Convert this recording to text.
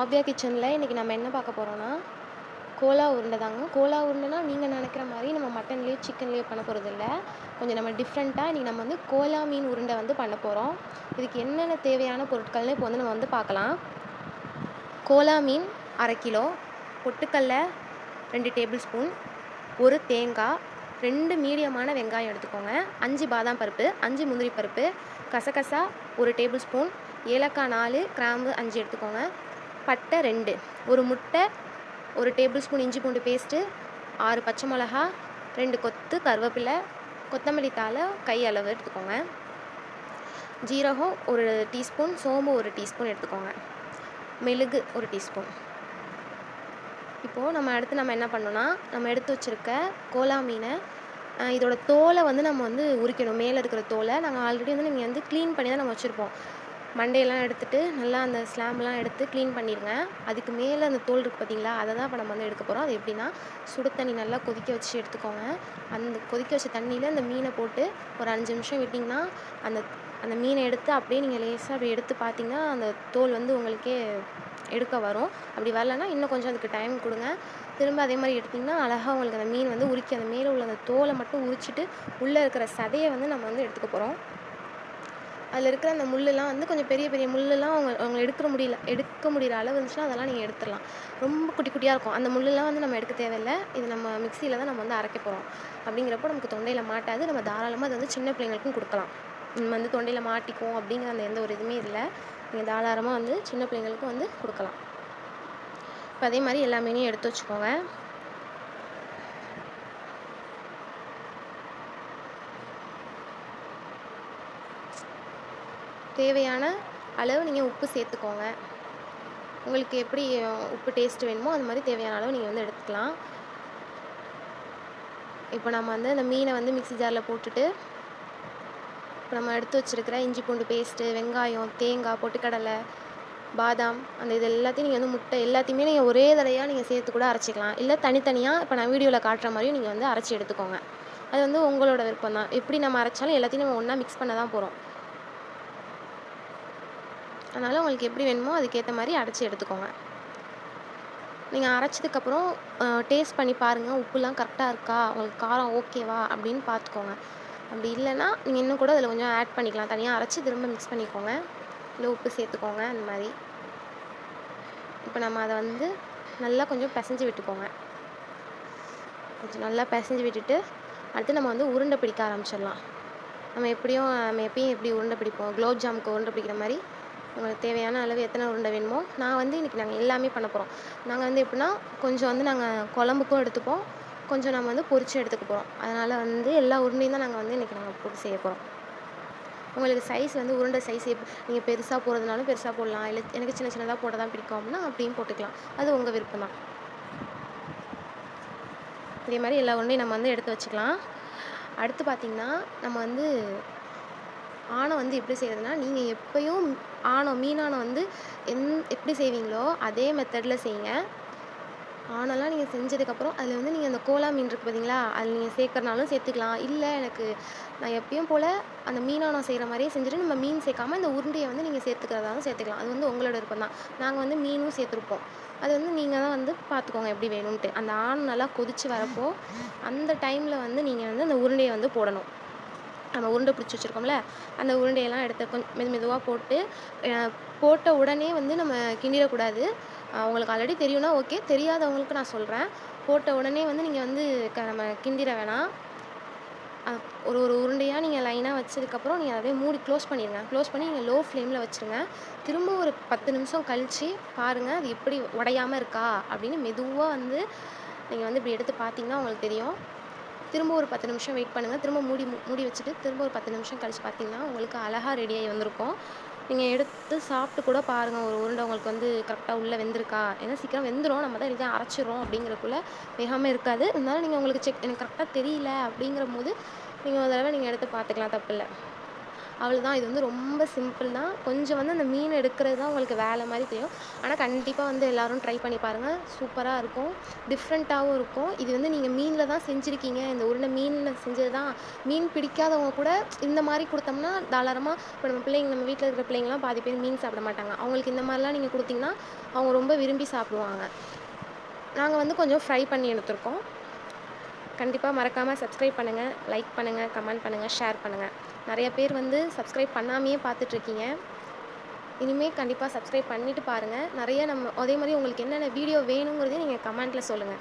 காவ்யா கிச்சனில் இன்றைக்கி நம்ம என்ன பார்க்க போகிறோன்னா கோலா உருண்டை தாங்க கோலா உருண்டைனா நீங்கள் நினைக்கிற மாதிரி நம்ம மட்டன்லேயோ சிக்கன்லேயோ பண்ண போகிறது இல்லை கொஞ்சம் நம்ம டிஃப்ரெண்ட்டாக இன்றைக்கி நம்ம வந்து கோலா மீன் உருண்டை வந்து பண்ண போகிறோம் இதுக்கு என்னென்ன தேவையான பொருட்கள்னு இப்போ வந்து நம்ம வந்து பார்க்கலாம். கோலா மீன் அரை கிலோ பொட்டுக்கல்ல ரெண்டு டேபிள் ஸ்பூன் ஒரு தேங்காய் ரெண்டு மீடியமான வெங்காயம் எடுத்துக்கோங்க. அஞ்சு பாதாம் பருப்பு அஞ்சு முந்திரி பருப்பு கசகசா ஒரு டேபிள் ஸ்பூன் ஏலக்காய் நாலு கிராம்பு அஞ்சு எடுத்துக்கோங்க. பட்டை ரெண்டு. ஒரு முட்டை ஒரு டேபிள் ஸ்பூன் இஞ்சி பூண்டு பேஸ்ட்டு ஆறு பச்சை மிளகா ரெண்டு கொத்து கருவேப்பிலை கொத்தமல்லி தாளை கை அளவு எடுத்துக்கோங்க. ஜீரகம் ஒரு டீஸ்பூன் சோம்பு ஒரு டீஸ்பூன் எடுத்துக்கோங்க. மெழுகு ஒரு டீஸ்பூன் இப்போது நம்ம அடுத்து நம்ம என்ன பண்ணோன்னா நம்ம எடுத்து வச்சுருக்க கோலா மீனை இதோட தோலை வந்து நம்ம வந்து உரிக்கணும். மேலே இருக்கிற தோலை நாங்கள் ஆல்ரெடி வந்து நீங்கள் வந்து க்ளீன் பண்ணி தான் நம்ம வச்சுருப்போம். மண்டையெல்லாம் எடுத்துகிட்டு நல்லா அந்த ஸ்லாம்லாம் எடுத்து க்ளீன் பண்ணிடுங்க அதுக்கு மேலே அந்த தோல் இருக்குது பார்த்தீங்களா அதை தான் இப்போ நம்ம வந்து எடுக்க போகிறோம் அது எப்படின்னா சுடு தண்ணி நல்லா கொதிக்க வச்சு எடுத்துக்கோங்க. அந்த கொதிக்க வச்ச தண்ணியில் அந்த மீனை போட்டு ஒரு அஞ்சு நிமிஷம் விட்டிங்கன்னா அந்த அந்த மீனை எடுத்து அப்படியே நீங்கள் லேசாக அப்படி எடுத்து பார்த்தீங்கன்னா அந்த தோல் வந்து உங்களுக்கே எடுக்க வரும். அப்படி வரலன்னா இன்னும் கொஞ்சம் அதுக்கு டைம் கொடுங்க. திரும்ப அதே மாதிரி எடுத்திங்கன்னா அழகாக உங்களுக்கு அந்த மீன் வந்து உரிக்கி அந்த மேலே உள்ள அந்த தோலை மட்டும் உரிச்சிட்டு உள்ளே இருக்கிற சதையை வந்து நம்ம வந்து எடுத்துக்க போகிறோம் அதில் இருக்கிற அந்த முள்ளெல்லாம் வந்து கொஞ்சம் பெரிய பெரிய முள்ளெல்லாம் அவங்க அவங்க எடுக்கிற முடியல எடுக்க முடிகிற அளவு இருந்துச்சுன்னா அதெல்லாம் நீங்கள் எடுத்துடலாம். ரொம்ப குட்டி குட்டியாக இருக்கும். அந்த முள்ளெல்லாம் வந்து நம்ம எடுக்க தேவையில்லை. இது நம்ம மிக்சியில் தான் நம்ம வந்து அரைக்க போகிறோம் அப்படிங்கிறப்போ நமக்கு தொண்டையில் மாட்டாது. நம்ம தாராளமாக அது வந்து சின்ன பிள்ளைங்களுக்கும் கொடுக்கலாம். நம்ம வந்து தொண்டையில் மாட்டிக்குவோம் அப்படிங்கிற அந்த எந்த ஒரு இதுவுமே இல்லை. நீங்கள் தாராளமாக வந்து சின்ன பிள்ளைங்களுக்கும் வந்து கொடுக்கலாம். இப்போ அதே மாதிரி எல்லா மீனையும் எடுத்து வச்சுக்கோங்க. தேவையான அளவு நீங்கள் உப்பு சேர்த்துக்கோங்க. உங்களுக்கு எப்படி உப்பு டேஸ்ட் வேணுமோ அது மாதிரி தேவையான அளவு நீங்கள் வந்து எடுத்துக்கலாம். இப்போ நம்ம வந்து அந்த மீனை வந்து மிக்ஸி ஜாரில் போட்டுட்டு இப்போ நம்ம எடுத்து வச்சுருக்கிற இஞ்சி பூண்டு பேஸ்ட்டு வெங்காயம் தேங்காய் பொட்டுக்கடலை பாதாம் அந்த இது எல்லாத்தையும் நீங்கள் வந்து முட்டை எல்லாத்தையுமே நீங்கள் ஒரே தடையாக நீங்கள் சேர்த்து கூட அரைச்சிக்கலாம். இல்லை தனித்தனியாக இப்போ நான் வீடியோவில் காட்டுற மாதிரியும் நீங்கள் வந்து அரைச்சி எடுத்துக்கோங்க. அது வந்து உங்களோட விருப்பம் தான் எப்படி நம்ம அரைச்சாலும் எல்லாத்தையும் நம்ம ஒன்றா மிக்ஸ் பண்ண தான் போகிறோம் அதனால் உங்களுக்கு எப்படி வேணுமோ அதுக்கேற்ற மாதிரி அரைச்சி எடுத்துக்கோங்க. நீங்கள் அரைச்சதுக்கப்புறம் டேஸ்ட் பண்ணி பாருங்கள் உப்புலாம் கரெக்டாக இருக்கா? உங்களுக்கு காரம் ஓகேவா அப்படின்னு பார்த்துக்கோங்க அப்படி இல்லைன்னா நீங்கள் இன்னும் கூட அதில் கொஞ்சம் ஆட் பண்ணிக்கலாம். தனியாக அரைச்சி திரும்ப மிக்ஸ் பண்ணிக்கோங்க. இல்லை உப்பு சேர்த்துக்கோங்க அந்த மாதிரி. இப்போ நம்ம அதை வந்து நல்லா கொஞ்சம் பிசைஞ்சு விட்டுக்கோங்க. கொஞ்சம் நல்லா பிசைஞ்சு விட்டுட்டு அடுத்து நம்ம வந்து உருண்டை பிடிக்க ஆரம்பிச்சிடலாம். நம்ம எப்படியும் நம்ம எப்பயும் எப்படி உருண்டை பிடிப்போம்? குலோப் ஜாமுக்கு உருண்டை பிடிக்கிற மாதிரி உங்களுக்கு தேவையான அளவு எத்தனை உருண்டை வேணுமோ நான் வந்து இன்றைக்கி நாங்கள் எல்லாமே பண்ண போகிறோம் நாங்கள் வந்து எப்படின்னா கொஞ்சம் வந்து நாங்கள் குழம்புக்கும் எடுத்துப்போம். கொஞ்சம் நம்ம வந்து பொரிச்சு எடுத்துக்க போகிறோம் அதனால் வந்து எல்லா உருண்டையும் தான் நாங்கள் வந்து இன்றைக்கி நாங்கள் போட்டு செய்ய போகிறோம் உங்களுக்கு சைஸ் வந்து உருண்டை சைஸ் நீங்கள் பெருசாக போடுறதுனாலும் பெருசாக போடலாம். இல்லை எனக்கு சின்ன சின்னதாக போட தான் பிடிக்கும் அப்படின்னா அப்படியும் போட்டுக்கலாம். அது உங்கள் விருப்பம் தான். இதே மாதிரி எல்லா உருண்டையும் நம்ம வந்து எடுத்து வச்சுக்கலாம். அடுத்து பார்த்திங்கன்னா நம்ம வந்து ஆணை வந்து எப்படி செய்கிறதுனா நீங்கள் எப்பயும் ஆணம் மீனானம் வந்து எந் எப்படி செய்வீங்களோ அதே மெத்தடில் செய்யுங்க. ஆனெல்லாம் நீங்கள் செஞ்சதுக்கப்புறம் அதில் வந்து நீங்கள் அந்த கோலா மீன் இருக்குது பார்த்தீங்களா அதில் நீங்கள் சேர்க்குறனாலும் சேர்த்துக்கலாம். இல்லை எனக்கு நான் எப்பயும் போல் அந்த மீனானம் செய்கிற மாதிரியே செஞ்சுட்டு நம்ம மீன் சேர்க்காம இந்த உருண்டையை வந்து நீங்கள் சேர்த்துக்கிறதாலும் சேர்த்துக்கலாம். அது வந்து உங்களோட விருப்பம் தான் நாங்கள் வந்து மீனும் சேர்த்துருப்போம். அது வந்து நீங்கள் தான் வந்து பார்த்துக்கோங்க எப்படி வேணும்ன்ட்டு. அந்த ஆண் நல்லா கொதித்து வரப்போ அந்த டைமில் வந்து நீங்கள் வந்து அந்த உருண்டையை வந்து போடணும். நம்ம உருண்டை பிடிச்சி வச்சுருக்கோம்ல அந்த உருண்டையெல்லாம் எடுத்து கொஞ்சம் மெது மெதுவாக போட்டு போட்ட உடனே வந்து நம்ம கிண்டிடக்கூடாது. அவங்களுக்கு ஆல்ரெடி தெரியும்னா ஓகே தெரியாதவங்களுக்கு நான் சொல்கிறேன் போட்ட உடனே வந்து நீங்கள் வந்து க நம்ம கிண்டிட வேணாம். ஒரு ஒரு உருண்டையாக நீங்கள் லைனாக வச்சதுக்கப்புறம் நீங்கள் அப்படியே மூடி க்ளோஸ் பண்ணிடுங்க க்ளோஸ் பண்ணி நீங்கள் லோ ஃப்ளேமில் வச்சுருங்க. திரும்ப ஒரு பத்து நிமிஷம் கழித்து பாருங்கள் அது எப்படி உடையாமல் இருக்கா? அப்படின்னு மெதுவாக வந்து நீங்கள் வந்து இப்படி எடுத்து பார்த்தீங்கன்னா உங்களுக்கு தெரியும். திரும்ப ஒரு பத்து நிமிஷம் வெயிட் பண்ணுங்கள் திரும்ப மூடி மூடி வச்சுட்டு திரும்ப ஒரு பத்து நிமிஷம் கழிச்சு பார்த்தீங்கன்னா உங்களுக்கு அழகாக ரெடியாகி வந்திருக்கும். நீங்கள் எடுத்து சாப்பிட்டு கூட பாருங்கள் ஒரு உருண்டை உங்களுக்கு வந்து கரெக்டாக உள்ளே வெந்திருக்கா? ஏன்னா சீக்கிரம் வெந்துடும் நம்ம தான் எல்லாம் அரைச்சிரும் அப்படிங்கிறக்குள்ள வேகாமல் இருக்காது. இருந்தாலும் நீங்கள் உங்களுக்கு செக் எனக்கு கரெக்டாக தெரியல அப்படிங்கிற போது நீங்கள் ஒரு தடவை நீங்கள் எடுத்து பார்த்துக்கலாம். தப்பில்லை அவ்வளோதான் இது வந்து ரொம்ப சிம்பிள் தான். கொஞ்சம் வந்து அந்த மீன் எடுக்கிறது தான் உங்களுக்கு வேலை மாதிரி தெரியும். ஆனால் கண்டிப்பாக வந்து எல்லோரும் ட்ரை பண்ணி பாருங்கள் சூப்பராக இருக்கும். டிஃப்ரெண்ட்டாகவும் இருக்கும். இது வந்து நீங்கள் மீனில் தான் செஞ்சுருக்கீங்க. இந்த உருண்டை மீனில் செஞ்சது தான். மீன் பிடிக்காதவங்க கூட இந்த மாதிரி கொடுத்தோம்னா தாராளமாக இப்போ நம்ம பிள்ளைங்க நம்ம வீட்டில் இருக்கிற பிள்ளைங்களாம் பாதி பேர் மீன் சாப்பிட மாட்டாங்க. அவங்களுக்கு இந்த மாதிரிலாம் நீங்கள் கொடுத்தீங்கன்னா அவங்க ரொம்ப விரும்பி சாப்பிடுவாங்க. நாங்கள் வந்து கொஞ்சம் ஃப்ரை பண்ணி எடுத்திருக்கோம். கண்டிப்பாக மறக்காமல் சப்ஸ்கிரைப் பண்ணுங்கள் லைக் பண்ணுங்கள் கமெண்ட் பண்ணுங்கள் ஷேர் பண்ணுங்கள் நிறைய பேர் வந்து சப்ஸ்கிரைப் பண்ணாமையே பார்த்துட்ருக்கீங்க. இனிமேல் கண்டிப்பாக சப்ஸ்கிரைப் பண்ணிவிட்டு பாருங்கள் நிறைய நம்ம அதே மாதிரி உங்களுக்கு என்னென்ன வீடியோ வேணுங்கிறதையும் நீங்கள் கமெண்ட்டில் சொல்லுங்கள்